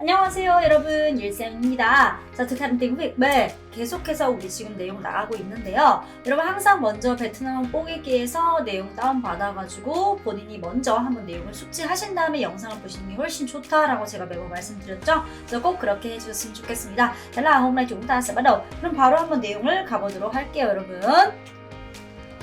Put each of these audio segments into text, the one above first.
안녕하세요 여러분 일쌤입니다. 자 Việt B 계속해서 우리 지금 내용 나가고 있는데요. 여러분 항상 먼저 베트남 뽀개기에서 내용 다운받아가지고 본인이 먼저 한번 내용을 숙지하신 다음에 영상을 보시는 게 훨씬 좋다라고 제가 매번 말씀드렸죠. 그래서 꼭 그렇게 해주셨으면 좋겠습니다. 자, sẽ bắt đầu. 그럼 바로 한번 내용을 가보도록 할게요 여러분.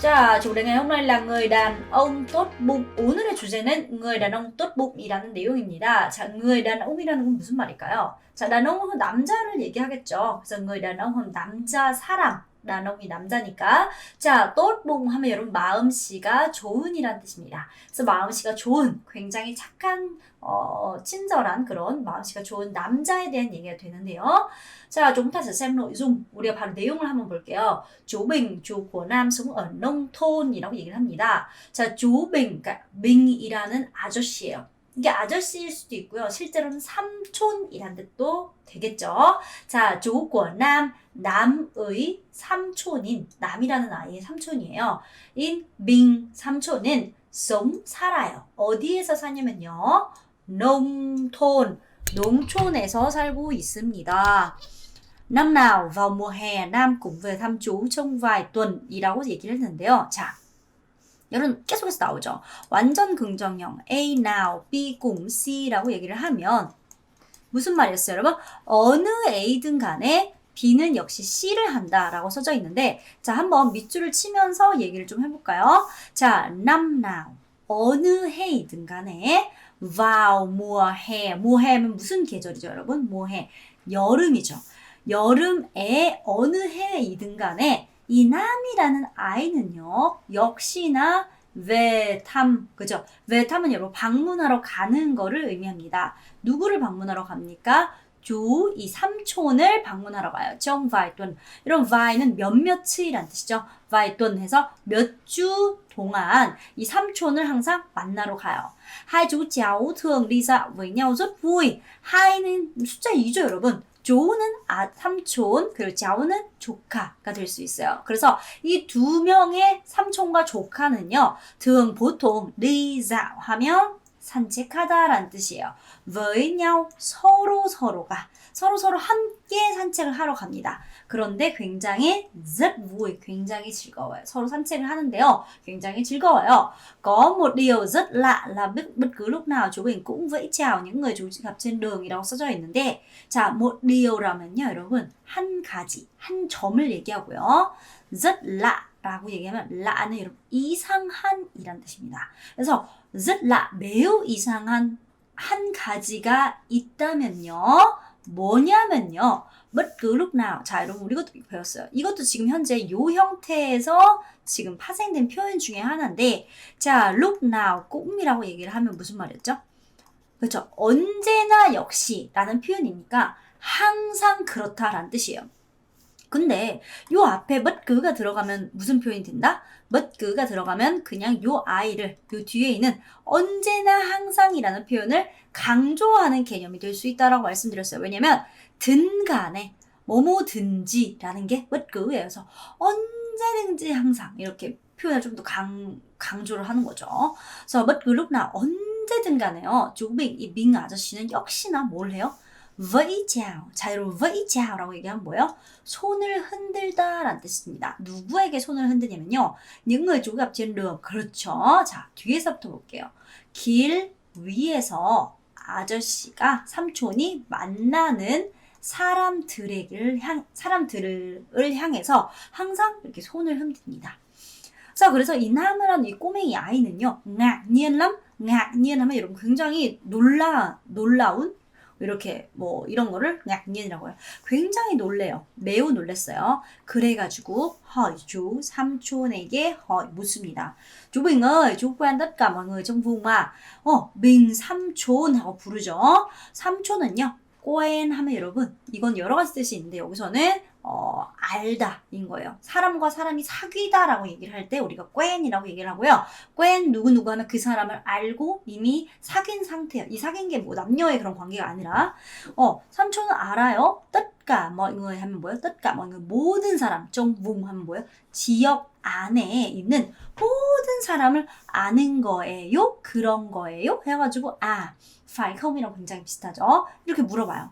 자, ngày hôm nay là người đàn ông tốt bụng. 오늘의 주제는 người đàn ông tốt bụng 이라는 내용입니다. 자, người đàn ông 이라는 건 무슨 말일까요? 자, 단어는 남자를 얘기하겠죠. 그래서 người đàn ông 남자 사람. 나놈이 남자니까. 자, tốt bụng 하면 여러분 마음씨가 좋은이란 뜻입니다. 그래서 마음씨가 좋은, 굉장히 착한, 어, 친절한 그런 마음씨가 좋은 남자에 대한 얘기가 되는데요. 자, chúng ta sẽ. 우리가 바로 내용을 한번 볼게요. chú Bình, chú của Nam sống ở nông thôn 이라고 얘기를 합니다. 자, Bình, 그러니까 빙이라는 아저씨예요. 이게 아저씨일 수도 있고요. 실제로는 삼촌이란 뜻도 되겠죠. 자, 조고남 남의 삼촌인 남이라는 아이의 삼촌이에요. 인빙 삼촌은 sống 살아요. 어디에서 사냐면요. 농촌 농촌에서 살고 있습니다. Năm nào vào mùa hè Nam cũng về thăm chú trong vài tuần 이라고 얘기를 했는데요. 자, 여러분 계속해서 나오죠. 완전 긍정형 A now, B cùng C라고 얘기를 하면 무슨 말이었어요, 여러분? 어느 A든 간에 B는 역시 C를 한다 라고 써져 있는데 자 한번 밑줄을 치면서 얘기를 좀 해볼까요? 자, năm nào 어느 해이든 간에 hè mùa 해는 무슨 계절이죠, 여러분? hè 여름이죠. 여름에 어느 해이든 간에 이 남이라는 아이는요, 역시나 외탐, 그죠? 외탐은 여러분 방문하러 가는 거를 의미합니다. 누구를 방문하러 갑니까? 주, 이 삼촌을 방문하러 가요. 정 바이돈. 이런 바이는 몇몇이란 뜻이죠. 바이돈 해서 몇 주 동안 이 삼촌을 항상 만나러 가요. thường đi dạo với nhau rất vui. 하이는 숫자 2죠, 여러분. 조는 아, 삼촌, 그리고 자우는 조카가 될 수 있어요. 그래서 이 두 명의 삼촌과 조카는요, 등 보통 리자 하면 산책하다라는 뜻이에요. nhau 서로 서로가 서로 서로 함께 산책을 하러 갑니다. 그런데 굉장히 rất vui, 굉장히 즐거워요. 서로 산책을 하는데요, 굉장히 즐거워요. Có một điều rất lạ là bất, bất cứ lúc nào chú Bình cũng vẫy chào những người chú gặp trên đường 이라고 써져 있는데 자, một điều 라면요, 여러분 한 가지, 한 점을 얘기하고요. rất lạ 라고 얘기하면 라는 여러분 이상한이란 뜻입니다. 그래서 rất lạ 매우 이상한 한 가지가 있다면요. 뭐냐면요. Bất cứ lúc nào. 자, 여러분 우리 이것도 배웠어요. 이것도 지금 현재 요 형태에서 지금 파생된 표현 중에 하나인데 자, lúc nào cũng 이라고 얘기를 하면 무슨 말이었죠? 그렇죠. 언제나 역시라는 표현이니까 항상 그렇다라는 뜻이에요. 근데 요 앞에 bất 그가 들어가면 무슨 표현이 된다? bất 그가 들어가면 그냥 요 아이를 요 뒤에 있는 언제나 항상이라는 표현을 강조하는 개념이 될 수 있다라고 말씀드렸어요. 왜냐면 든 간에 뭐뭐든지라는 게 bất 그예요. 그래서 언제든지 항상 이렇게 표현을 좀 더 강, 강조를 하는 거죠. 그래서 lúc nào 언제든 간에요. 조빙 이 밍 아저씨는 역시나 뭘 해요? Vẫy chào. 자, 여러분, vẫy chào 라고 얘기하면 뭐예요? 손을 흔들다 라는 뜻입니다. 누구에게 손을 흔드냐면요. gặp trên đường. 그렇죠. 자, 뒤에서부터 볼게요. 길 위에서 아저씨가, 삼촌이 만나는 사람들에게 향, 사람들을 향해서 항상 이렇게 손을 흔듭니다. 자, 그래서 이 나무라는 이 꼬맹이 아이는요, ngạc nhiên 여러분 굉장히 놀라, 놀라운 이렇게 뭐 이런 거를 ngạc nhiên 이라고 해요. 굉장히 놀래요. 매우 놀랬어요. 그래가지고 chú 삼촌에게 hỏi 묻습니다. chú Bình ơi, chú quen. 어, Bình 삼촌 하고 부르죠. 삼촌은요. quen 하면 여러분 이건 여러 가지 뜻이 있는데 여기서는 어, 알다인 거예요. 사람과 사람이 사귀다라고 얘기를 할 때 우리가 quen 이라고 얘기를 하고요. quen 누구 누구 하면 그 사람을 알고 이미 사귄 상태예요. 이 사귄 게 뭐 남녀의 그런 관계가 아니라 어, 삼촌은 알아요. cả mọi người 하면 뭐예요? cả mọi người 모든 사람 trong vùng 하면 뭐예요? 지역 안에 있는 모든 사람을 아는 거예요? 그런 거예요? 해가지고 아, không?이랑 굉장히 비슷하죠? 이렇게 물어봐요.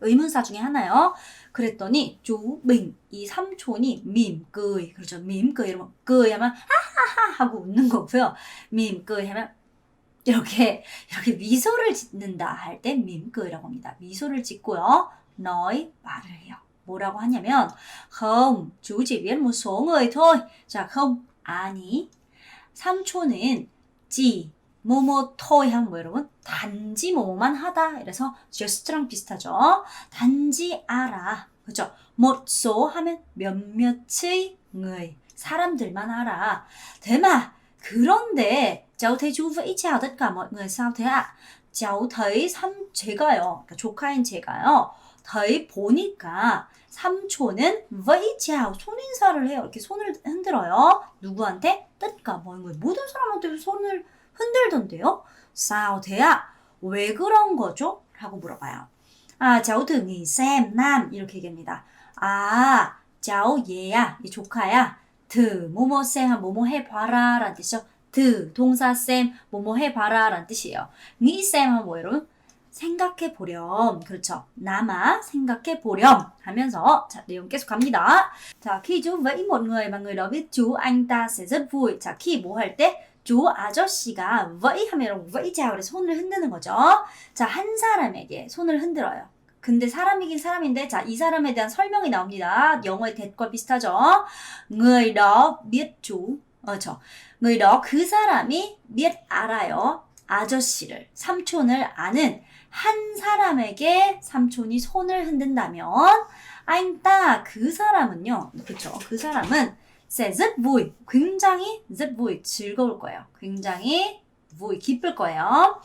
의문사 중에 하나요. 그랬더니 조빙 이 삼촌이 밈끄이. 그렇죠. 밈끄이. 이러면 끄이 하면 하하하 하고 웃는 거고요. 밈끄이 하면 이렇게 이렇게 미소를 짓는다 할 때 밈끄이라고 합니다. 미소를 짓고요. nói 말을 해요. 뭐라고 하냐면 không chú chỉ biết một số người thôi 자 không 아니 삼촌은 지 뭐뭐 하면 뭐 여러분 단지 뭐뭐만 하다. 이래서 just랑 비슷하죠. 단지 알아. 그죠? số 하면 몇몇의 người 사람들만 알아. 대마 그런데 cháu thấy chú vẫy chào tất cả 삼 제가요. 그러니까 조카인 제가요. thấy 보니까 삼촌은 vẫy chào 손 인사를 해요. 이렇게 손을 흔들어요. 누구한테? tất cả người 모든 사람한테 손을 흔들던데요? ạ? 왜 그런 거죠? 라고 물어봐요. 아, thử nghĩ xem, 남 이렇게 얘기합니다. 아, cháu 얘야, 이 조카야. thử 뭐뭐 xem, 뭐뭐 해봐라 라는 뜻이죠. thử 동사 xem, 뭐뭐 해봐라 라는 뜻이에요. nghĩ xem 하면 뭐 여러분? 생각해 보렴. 그렇죠. 남아 생각해 보렴 하면서 자, 내용 계속 갑니다. 자, khi chú vẫy một người mà đó biết chú anh ta sẽ rất vui. 자, khi 뭐 할 때? 조 아저씨가 vẫy 하면 chào 그래서 손을 흔드는 거죠. 자, 한 사람에게 손을 흔들어요. 근데 사람이긴 사람인데 자, 이 사람에 대한 설명이 나옵니다. 영어의 that과 비슷하죠. người đó biết. 그렇죠. người đó 그 사람이 biết 알아요. 아저씨를 삼촌을 아는 한 사람에게 삼촌이 손을 흔든다면 ta 그 사람은요. 그렇죠. 그 사람은 sẽ rất vui. 굉장히 rất vui. 즐거울 거예요. 굉장히 vui. 기쁠 거예요.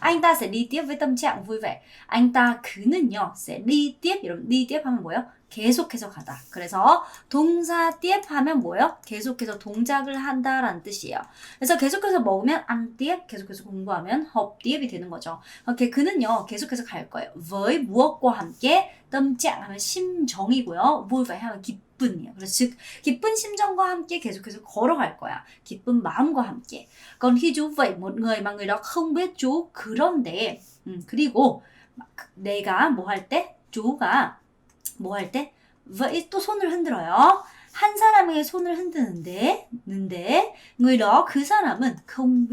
anh ta sẽ đi tiếp với tâm trạng vui vẻ. anh ta 그는요. sẽ đi tiếp. 여러분 đi tiếp 하면 뭐예요? 계속해서 가다. 그래서 동사 tiếp 하면 뭐예요? 계속해서 동작을 한다라는 뜻이에요. 그래서 계속해서 먹으면 ăn tiếp, 계속해서 공부하면 học tiếp 이 되는 거죠. 이렇게 그는요. 계속해서 갈 거예요. với 무엇과 함께 tâm 하면 심정이고요. vui vẻ 하면 기쁨 이에요. 그래서 즉 기쁜 심정과 함께 계속해서 걸어갈 거야. 기쁜 마음과 함께. còn khi chú vậy một người mà người đó không biết chú 그런데 음, 그리고 내가 뭐 할 때? 주가 뭐 할 때? vậy 또 손을 흔들어요. 한 사람에게 손을 흔드는데, 는데, người đó 그 사람은 không.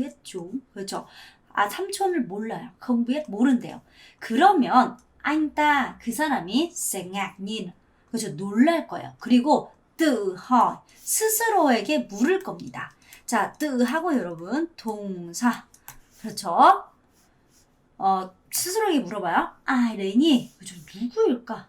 그렇죠. 아, 삼촌을 몰라요. không 모른대요. 그러면 anh 그 사람이 sẽ ngạc. 그렇죠. 놀랄 거예요. 그리고 hỏi, 스스로에게 물을 겁니다. 자, tự 하고 여러분, 동사. 그렇죠. 어, 스스로에게 물어봐요. nhỉ? 그죠? 누구일까?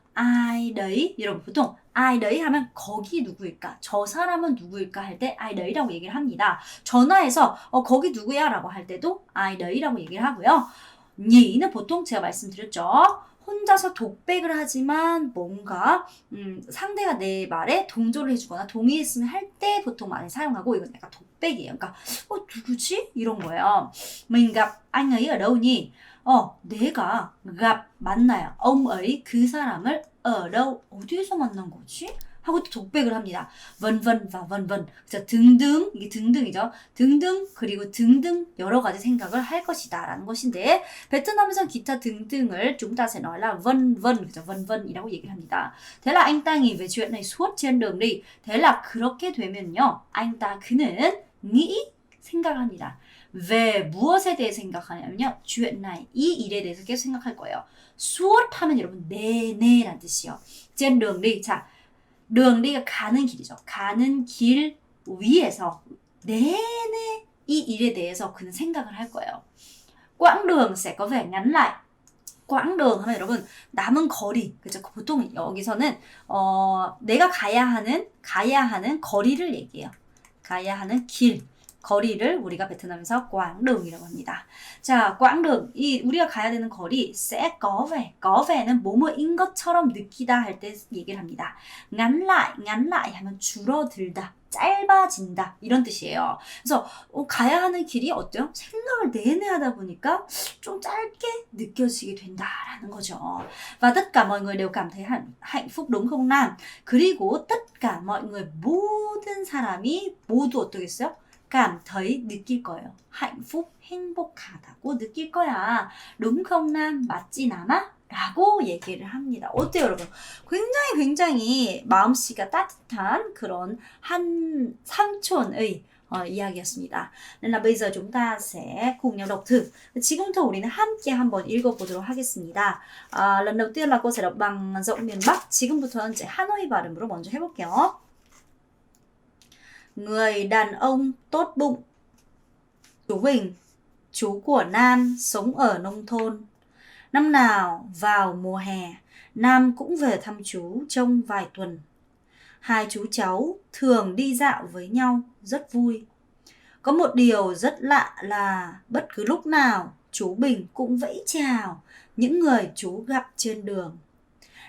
đấy. 여러분 보통 đấy 하면 거기 누구일까? 저 사람은 누구일까 할때 ai đấy 라고 얘기를 합니다. 전화해서 어, 거기 누구야? 라고 할 때도 ai đấy 라고 얘기를 하고요. Nh이는 보통 제가 말씀드렸죠. 혼자서 독백을 하지만 뭔가 음, 상대가 내 말에 동조를 해주거나 동의했으면 할 때 보통 많이 사용하고 이건 약간 독백이에요. 그러니까 어 누구지? 이런 거예요. ở đâu nhỉ? 어, 내가 gặp 만나요. ấy 그 사람을 đâu 어디에서 만난 거지? 하고 또 독백을 합니다. vân vân. 그래서 등등 이게 등등이죠. 등등 그리고 등등 여러 가지 생각을 할 것이다 라는 것인데 베트남에선 기타 등등을 chúng ta sẽ 그죠? vân vân 이라고 얘기를 합니다. thế là anh ta nghĩ về chuyện 그렇게 되면요. anh 그는 nghĩ 생각을 합니다. 왜 무엇에 대해 생각하냐면요. chuyện này 이 일에 대해서 계속 생각할 거예요. suốt 하면 여러분 내내라는 뜻이요. đường đi. 자, đi 가는 길이죠. 가는 길 위에서 내내 이 일에 대해서 그는 생각을 할 거예요. đường sẽ có vẻ ngắn đường 하면 여러분 남은 거리 그죠 보통 여기서는 어 내가 가야 하는 가야 하는 거리를 얘기해요 가야 하는 길 거리를 우리가 베트남에서 quãng đường 이라고 합니다. 자, đường 이 우리가 가야 되는 거리 sẽ có vẻ, có vẻ 는 뭐뭐인 것처럼 느끼다 할 때 얘기를 합니다. ngắn lại 하면 줄어들다, 짧아진다 이런 뜻이에요. 그래서 어, 가야 하는 길이 어때요? 생각을 내내 하다 보니까 좀 짧게 느껴지게 된다라는 거죠. Và tất cả mọi người đều? 그리고 tất cả mọi người 모든 사람이 모두 어떠겠어요? Cảm thấy 느낄 거예요. hạnh phúc 행복하다고 느낄 거야. đúng không Nam? 맞지 남아? 라고 얘기를 합니다. 어때요, 여러분? 굉장히 굉장히 마음씨가 따뜻한 그런 한 삼촌의 어, 이야기였습니다. nên là bây giờ nhau đọc thử. 지금부터 우리는 함께 한번 읽어보도록 하겠습니다. 아, lần đầu tiên là cô sẽ đọc bằng giọng miền Bắc. 지금부터는 제 하노이 발음으로 먼저 해볼게요. Người đàn ông tốt bụng. Chú Bình, chú của Nam sống ở nông thôn. Năm nào vào mùa hè, Nam cũng về thăm chú trong vài tuần. Hai chú cháu thường đi dạo với nhau rất vui. Có một điều rất lạ là bất cứ lúc nào chú Bình cũng vẫy chào những người chú gặp trên đường.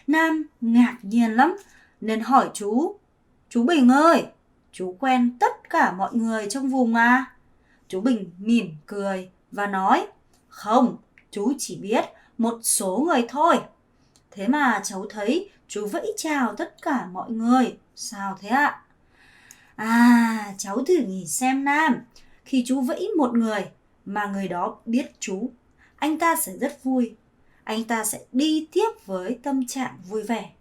Nam ngạc nhiên lắm nên hỏi chú, chú Bình ơi, chú quen tất cả mọi người trong vùng à? Chú Bình mỉm cười và nói, không, chú chỉ biết một số người thôi. Thế mà cháu thấy chú vẫy chào tất cả mọi người. Sao thế ạ? À, cháu thử nghĩ xem Nam. Khi chú vẫy một người mà người đó biết chú, anh ta sẽ rất vui. Anh ta sẽ đi tiếp với tâm trạng vui vẻ.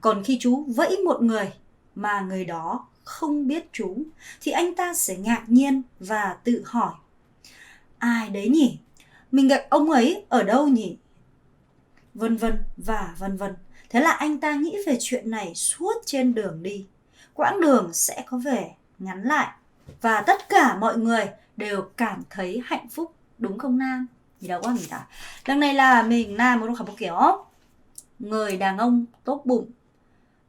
Còn khi chú vẫy một người mà người đó không biết chú thì anh ta sẽ ngạc nhiên và tự hỏi. Ai đấy nhỉ? Mình gặp ông ấy ở đâu nhỉ? Vân vân và vân vân. Thế là anh ta nghĩ về chuyện này suốt trên đường đi. Quãng đường sẽ có vẻ ngắn lại và tất cả mọi người đều cảm thấy hạnh phúc, đúng không nam? Gì đâu quá mình ta đằng này là mình nam một kiểu người đàn ông tốt bụng,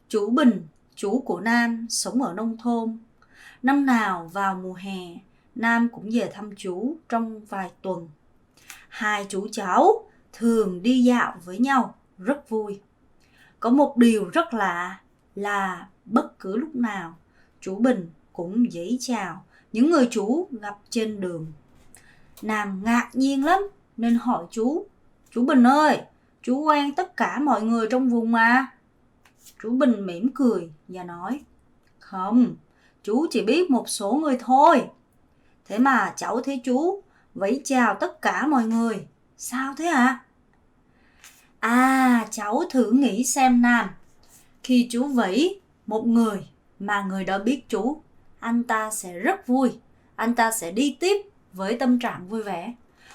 chú bình chú của Nam sống ở nông thôn. Năm nào vào mùa hè, Nam cũng về thăm chú trong vài tuần. Hai chú cháu thường đi dạo với nhau rất vui. Có một điều rất lạ là bất cứ lúc nào chú Bình cũng dễ chào những người chú gặp trên đường. Nam ngạc nhiên lắm nên hỏi chú, chú Bình ơi, chú quen tất cả mọi người trong vùng mà. Chú Bình mỉm cười và nói, không, chú chỉ biết một số người thôi. Thế mà cháu thấy chú vẫy chào tất cả mọi người. Sao thế ạ? À? À, cháu thử nghĩ xem Nam. Khi chú vẫy một người mà người đó biết chú, anh ta sẽ rất vui. Anh ta sẽ đi tiếp với tâm trạng vui vẻ.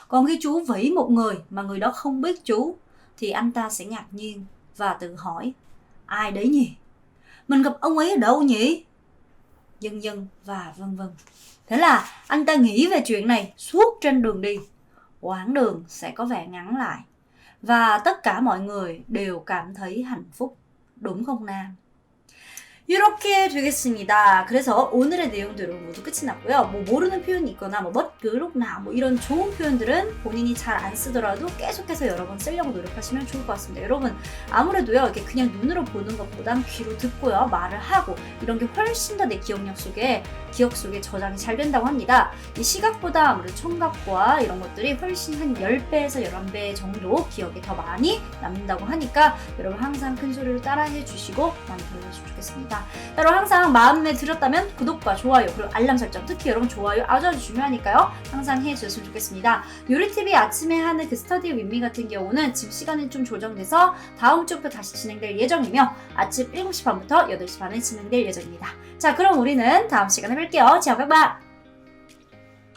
Còn khi chú vẫy một người mà người đó không biết chú, thì anh ta sẽ ngạc nhiên và tự hỏi, ai đấy nhỉ? Mình gặp ông ấy ở đâu nhỉ? vân vân và vân vân. Thế là anh ta nghĩ về chuyện này suốt trên đường đi. Quãng đường sẽ có vẻ ngắn lại và tất cả mọi người đều cảm thấy hạnh phúc. đúng không, Nam? 이렇게 되겠습니다. 그래서 오늘의 내용들은 모두 끝이 났고요. 뭐 모르는 표현이 있거나 뭐 but, 그룩, 나, 뭐 이런 좋은 표현들은 본인이 잘 안 쓰더라도 계속해서 여러 번 쓰려고 노력하시면 좋을 것 같습니다. 여러분 아무래도요 이렇게 그냥 눈으로 보는 것보단 귀로 듣고요 말을 하고 이런 게 훨씬 더 내 기억력 속에 기억 속에 저장이 잘 된다고 합니다. 이 시각보다 아무래도 청각과 이런 것들이 훨씬 한 10배에서 11배 정도 기억에 더 많이 남는다고 하니까 여러분 항상 큰 소리로 따라해 주시고 많이 배워주시면 좋겠습니다. 여러분 항상 마음에 들었다면 구독과 좋아요 그리고 알람 설정 특히 여러분 좋아요 아주 아주 중요하니까요. 항상 해주셨으면 좋겠습니다. 요리TV 아침에 하는 그 스터디 윈미 같은 경우는 지금 시간이 좀 조정돼서 다음 주부터 다시 진행될 예정이며 아침 7시 반부터 8시 반에 진행될 예정입니다. 자 그럼 우리는 다음 시간에 뵐게요. các bạn.